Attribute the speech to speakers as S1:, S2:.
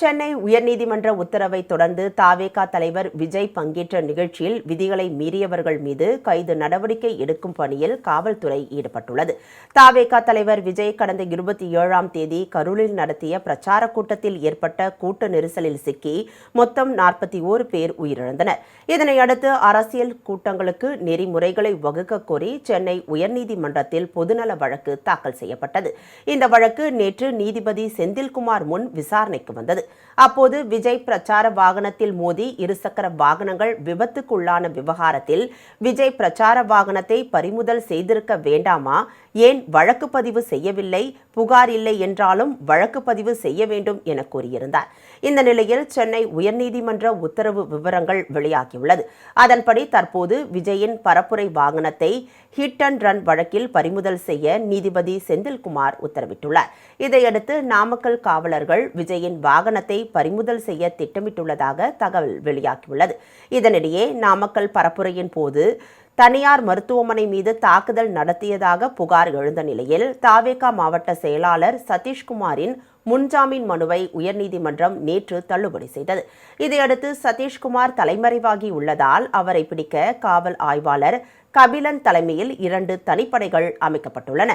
S1: சென்னை உயர்நீதிமன்ற உத்தரவை தொடர்ந்து தாவேகா தலைவர் விஜய் பங்கேற்ற நிகழ்ச்சியில் விதிகளை மீறியவர்கள் மீது கைது நடவடிக்கை எடுக்கும் பணியில் காவல்துறை ஈடுபட்டுள்ளது. தாவேகா தலைவர் விஜய் கடந்த இருபத்தி ஏழாம் தேதி கரூரில் நடத்திய பிரச்சார கூட்டத்தில் ஏற்பட்ட கூட்ட நெரிசலில் சிக்கி மொத்தம் நாற்பத்தி ஓரு பேர் உயிரிழந்தனர். இதனையடுத்து அரசியல் கூட்டங்களுக்கு நெறிமுறைகளை வகுக்க கோரி சென்னை உயர்நீதிமன்றத்தில் பொதுநல வழக்கு தாக்கல் செய்யப்பட்டது. இந்த வழக்கு நேற்று நீதிபதி செந்தில்குமார் முன் விசாரணைக்கு வந்தது. அப்போது விஜய் பிரச்சார வாகனத்தில் மோதி இருசக்கர வாகனங்கள் விபத்துக்குள்ளான விவகாரத்தில் விஜய் பிரச்சார வாகனத்தை பறிமுதல் செய்திருக்க வேண்டாமா? ஏன் வழக்கு பதிவு செய்யவில்லை? புகார் இல்லை என்றாலும் வழக்கு பதிவு செய்ய வேண்டும் என கூறியிருந்தார். இந்த நிலையில் சென்னை உயர்நீதிமன்ற உத்தரவு விவரங்கள் வெளியாகியுள்ளது. அதன்படி தற்போது விஜயின் பரப்புரை வாகனத்தை ஹிட் அண்ட் ரன் வழக்கில் பறிமுதல் செய்ய நீதிபதி செந்தில்குமார் உத்தரவிட்டுள்ளார். இதையடுத்து நாமக்கல் காவலர்கள் விஜயின் வாகன நிறுவனத்தை பறிமுதல் செய்ய திட்டமிட்டுள்ளதாக தகவல் வெளியாகியுள்ளது. இதனிடையே நாமக்கல் பரப்புரையின் போது தனியார் மருத்துவமனை மீது தாக்குதல் நடத்தியதாக புகார் எழுந்த நிலையில் தாவேகா மாவட்ட செயலாளர் சதீஷ்குமாரின் முன்ஜாமீன் மனுவை உயர்நீதிமன்றம் நேற்று தள்ளுபடி செய்தது. இதையடுத்து சதீஷ்குமார் தலைமறைவாகி உள்ளதால் அவரை பிடிக்க காவல் ஆய்வாளர் கபிலன் தலைமையில் இரண்டு தனிப்படைகள் அமைக்கப்பட்டுள்ளன.